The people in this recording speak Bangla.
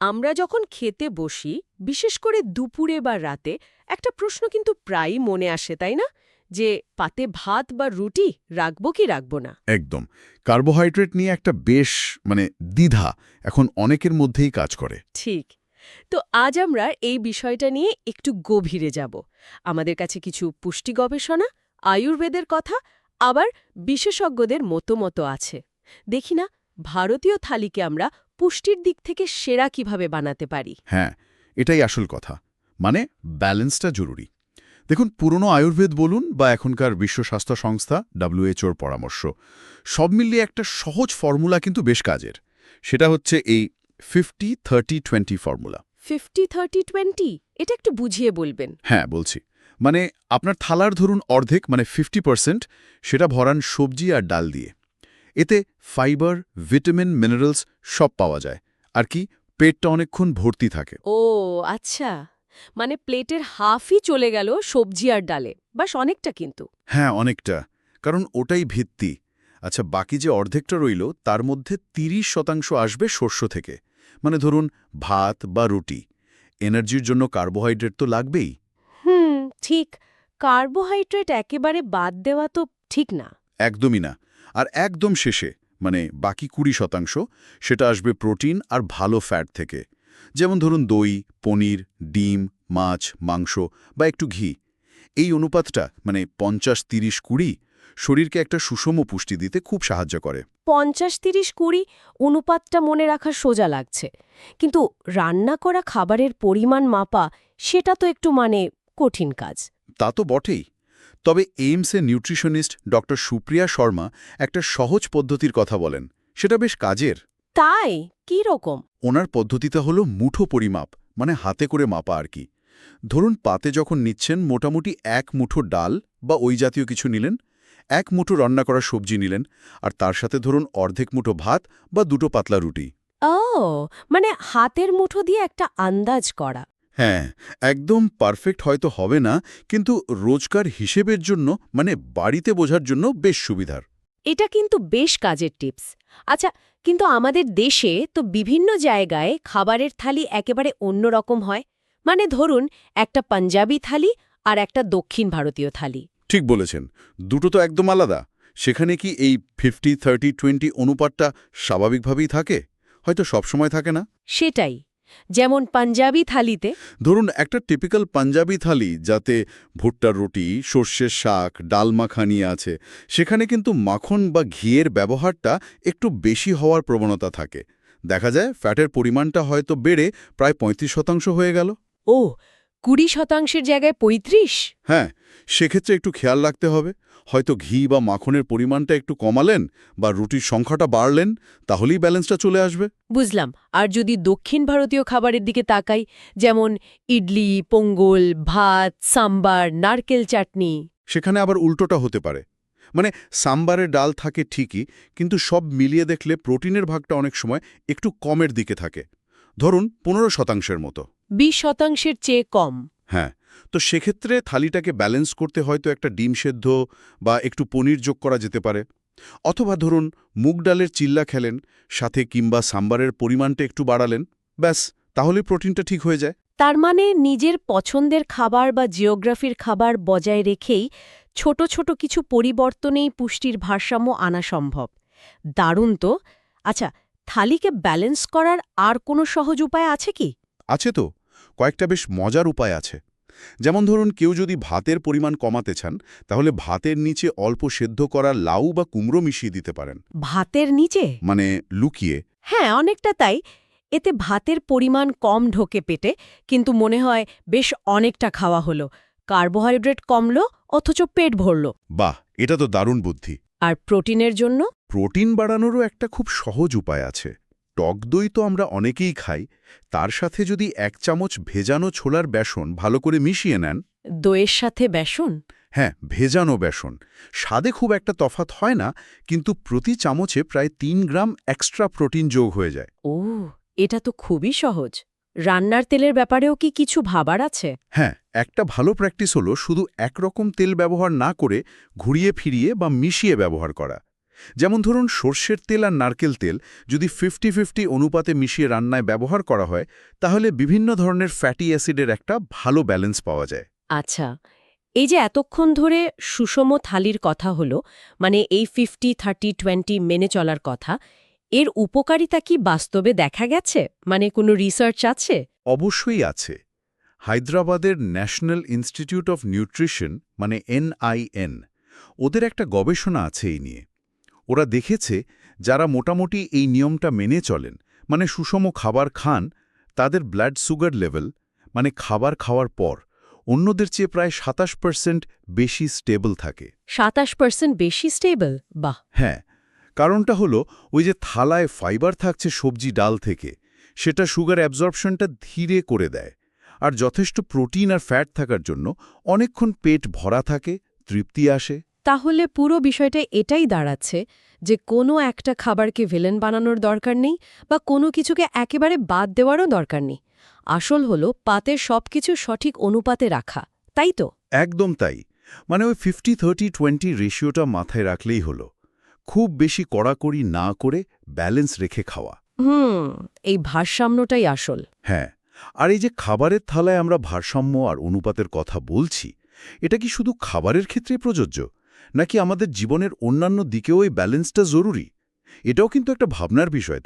আমরা যখন খেতে বসি বিশেষ করে দুপুরে বা রাতে একটা প্রশ্ন কিন্তু প্রায়ই মনে আসে তাই না? যে পাতে ভাত বা রুটি রাখব কি রাখব না? একদম। কার্বোহাইড্রেট নিয়ে একটা বেশ মানে দ্বিধা এখন অনেকের মধ্যেই কাজ করে। ঠিক। তো আজ আমরা এই বিষয়টা নিয়ে একটু গভীরে যাব। আমাদের কাছে কিছু পুষ্টি গবেষণা আয়ুর্বেদের কথা আবার বিশেষজ্ঞদের মতো আছে। দেখি না ভারতীয় থালিকে আমরা পুষ্টির দিক থেকে সেরা কীভাবে বানাতে পারি? হ্যাঁ এটাই আসল কথা। মানে ব্যালেন্সটা জরুরি। দেখুন পুরনো আয়ুর্বেদ বলুন বা এখনকার বিশ্ব স্বাস্থ্য সংস্থা ডাব্লিউএচওর পরামর্শ সব মিলিয়ে একটা সহজ ফর্মুলা কিন্তু বেশ কাজের। সেটা হচ্ছে এই fifty thirty twenty formula. Fifty thirty twenty এটা একটু বুঝিয়ে বলবেন। হ্যাঁ বলছি। মানে আপনার থালার ধরুন অর্ধেক মানে ফিফটি পার্সেন্ট সেটা ভরান সবজি আর ডাল দিয়ে। এতে ফাইবার ভিটামিন মিনারেলস সব পাওয়া যায়। আর কি পেটটা অনেকক্ষণ ভর্তি থাকে। ও আচ্ছা। মানে প্লেটের হাফই চলে গেল সবজি আর ডালে। বাস অনেকটা কিন্তু। হ্যাঁ অনেকটা। কারণ ওটাই ভিত্তি। আচ্ছা বাকি যে অর্ধেকটা রইল তার মধ্যে ৩০ শতাংশ আসবে শস্য থেকে। মানে ধরুন ভাত বা রুটি। এনার্জির জন্য কার্বোহাইড্রেট তো লাগবেই। হুম ঠিক। কার্বোহাইড্রেট একেবারে বাদ দেওয়া তো ঠিক না। একদমই না। আর একদম শেষে মানে বাকি কুড়ি শতাংশ সেটা আসবে প্রোটিন আর ভালো ফ্যাট থেকে। যেমন ধরুন দই পনির ডিম মাছ মাংস বা একটু ঘি। এই অনুপাতটা মানে পঞ্চাশ তিরিশ কুড়ি শরীরকে একটা সুষম পুষ্টি দিতে খুব সাহায্য করে। পঞ্চাশ তিরিশ কুড়ি অনুপাতটা মনে রাখা সোজা লাগছে। কিন্তু রান্না করা খাবারের পরিমাণ মাপা সেটা তো একটু মানে কঠিন কাজ। তা তো বটেই। তবে এইমসের নিউট্রিশনিস্ট ডক্টর সুপ্রিয়া শর্মা একটা সহজ পদ্ধতির কথা বলেন সেটা বেশ কাজের। তাই? কি রকম? ওনার পদ্ধতিটা হলো মুঠো পরিমাপ মানে হাতে করে মাপা আর কি। ধরুন পাতে যখন নিচ্ছেন মোটামুটি এক মুঠো ডাল বা ওই জাতীয় কিছু নিলেন এক মুঠো রান্না করা সবজি নিলেন আর তার সাথে ধরুন অর্ধেক মুঠো ভাত বা দুটো পাতলা রুটি। ও মানে হাতের মুঠো দিয়ে একটা আন্দাজ করা। হ্যাঁ একদম পারফেক্ট হয়তো হবে না কিন্তু রোজকার হিসেবের জন্য মানে বাড়িতে বোঝার জন্য বেশ সুবিধার। এটা কিন্তু বেশ কাজের টিপস। আচ্ছা কিন্তু আমাদের দেশে তো বিভিন্ন জায়গায় খাবারের থালি একেবারে অন্যরকম হয়। মানে ধরুন একটা পাঞ্জাবি থালি আর একটা দক্ষিণ ভারতীয় থালি। ঠিক বলেছেন। দুটো তো একদম আলাদা। সেখানে কি এই ফিফটি থার্টি টোয়েন্টি অনুপাতটা স্বাভাবিকভাবেই থাকে? হয়তো সবসময় থাকে না? সেটাই। যেমন পাঞ্জাবি থালিতে। ধরুন একটা টিপিক্যাল পাঞ্জাবি থালি যাতে ভুট্টার রুটি সর্ষের শাক ডাল মাখানি আছে সেখানে কিন্তু মাখন বা ঘিয়ের ব্যবহারটা একটু বেশি হওয়ার প্রবণতা থাকে। দেখা যায় ফ্যাটের পরিমাণটা হয়তো বেড়ে প্রায় পঁয়ত্রিশ শতাংশ হয়ে গেল। ও কুড়ি শতাংশের জায়গায় পঁয়ত্রিশ? হ্যাঁ সেক্ষেত্রে একটু খেয়াল রাখতে হবে। হয়তো ঘি বা মাখনের পরিমাণটা একটু কমালেন বা রুটির সংখ্যাটা বাড়লেন তাহলেই ব্যালেন্সটা চলে আসবে। বুঝলাম। আর যদি দক্ষিণ ভারতীয় খাবারের দিকে তাকাই যেমন ইডলি পোঙ্গল ভাত সাম্বার নারকেল চাটনি। সেখানে আবার উল্টোটা হতে পারে। মানে সাম্বারে ডাল থাকে ঠিকই কিন্তু সব মিলিয়ে দেখলে প্রোটিনের ভাগটা অনেক সময় একটু কমের দিকে থাকে। ধরুন পনেরো শতাংশের মতো। বিশ শতাংশের চেয়ে কম। হ্যাঁ তো সেক্ষেত্রে থালিটাকে ব্যালেন্স করতে হয়তো একটা ডিম সেদ্ধ বা একটু পনির যোগ করা যেতে পারে। অথবা ধরুন মুগ ডালের চিল্লা খেলেন সাথে কিংবা সাম্বারের পরিমাণটা একটু বাড়ালেন ব্যাস তাহলে প্রোটিনটা ঠিক হয়ে যায়। তার মানে নিজের পছন্দের খাবার বা জিওগ্রাফির খাবার বজায় রেখেই ছোট ছোট কিছু পরিবর্তনেই পুষ্টির ভারসাম্য আনা সম্ভব। দারুণ তো। আচ্ছা থালিকে ব্যালেন্স করার আর কোনো সহজ উপায় আছে কি? আছে তো। কয়েকটা বেশ মজার উপায় আছে। যেমন ধরুন কেউ যদি ভাতের পরিমাণ কমাতে চান তাহলে ভাতের নিচে অল্প সেদ্ধ করা লাউ বা কুমড়ো মিশিয়ে দিতে পারেন। ভাতের নিচে? মানে লুকিয়ে। হ্যাঁ অনেকটা তাই। এতে ভাতের পরিমাণ কম ঢোকে পেটে কিন্তু মনে হয় বেশ অনেকটা খাওয়া হলো। কার্বোহাইড্রেট কমলো অথচ পেট ভরল। বাহ এটা তো দারুণ বুদ্ধি। আর প্রোটিনের জন্য? প্রোটিন বাড়ানোরও একটা খুব সহজ উপায় আছে। টক দই তো আমরা অনেকেই খাই তার সাথে যদি এক চামচ ভেজানো ছোলার বেসন ভালো করে মিশিয়ে নেন। দইয়ের সাথে বেসন? হ্যাঁ ভেজানো বেসন। স্বাদে খুব একটা তফাত হয় না কিন্তু প্রতি চামচে প্রায় তিন গ্রাম এক্সট্রা প্রোটিন যোগ হয়ে যায়। ও এটা তো খুবই সহজ। রান্নার তেলের ব্যাপারেও কি কিছু ভাবার আছে? হ্যাঁ একটা ভালো প্র্যাকটিস হলো শুধু একরকম তেল ব্যবহার না করে ঘুরিয়ে ফিরিয়ে বা মিশিয়ে ব্যবহার করা। যেমন ধরুন সর্ষের তেল আর নারকেল তেল যদি ফিফটি ফিফটি অনুপাতে মিশিয়ে রান্নায় ব্যবহার করা হয় তাহলে বিভিন্ন ধরনের ফ্যাটি অ্যাসিডের একটা ভালো ব্যালেন্স পাওয়া যায়। আচ্ছা এই যে এতক্ষণ ধরে সুষম থালির কথা হলো মানে এই ফিফটি থার্টি টোয়েন্টি মেনে চলার কথা এর উপকারিতা কি বাস্তবে দেখা গেছে? মানে কোনো রিসার্চ আছে? অবশ্যই আছে। হায়দ্রাবাদের ন্যাশনাল ইনস্টিটিউট অফ নিউট্রিশন মানে এনআইএন ওদের একটা গবেষণা আছে এই নিয়ে। ওরা দেখেছে যারা মোটামুটি এই নিয়মটা মেনে চলেন মানে সুষম খাবার খান তাদের ব্লাড সুগার লেভেল মানে খাবার খাওয়ার পর অন্যদের চেয়ে প্রায় সাতাশ পার্সেন্ট বেশি স্টেবল থাকে। সাতাশ পার্সেন্ট বেশি স্টেবল বাহ! হ্যাঁ কারণটা হলো ওই যে থালায় ফাইবার থাকছে সবজি ডাল থেকে সেটা সুগার অ্যাবজর্পশনটা ধীরে করে দেয়। আর যথেষ্ট প্রোটিন আর ফ্যাট থাকার জন্য অনেকক্ষণ পেট ভরা থাকে তৃপ্তি আসে। তাহলে পুরো বিষয়টা এটাই দাঁড়াচ্ছে যে কোনো একটা খাবারকে ভিলেন বানানোর দরকার নেই বা কোনো কিছুকে একেবারে বাদ দেওয়ারও দরকার নেই। আসল হলো পাতের সবকিছু সঠিক অনুপাতে রাখা তাই তো? একদম তাই। মানে ওই ফিফটি থার্টি টোয়েন্টি রেশিওটা মাথায় রাখলেই হলো। খুব বেশি কড়াকড়ি না করে ব্যালেন্স রেখে খাওয়া। হুম এই ভারসাম্যটাই আসল। হ্যাঁ আর এই যে খাবারের থালায় আমরা ভারসাম্য আর অনুপাতের কথা বলছি এটা কি শুধু খাবারের ক্ষেত্রে প্রযোজ্য? নাকি আমাদের জীবনের অন্যান্য দিকেও এই ব্যালেন্সটা জরুরি? এটাও কিন্তু একটা ভাবনার বিষয়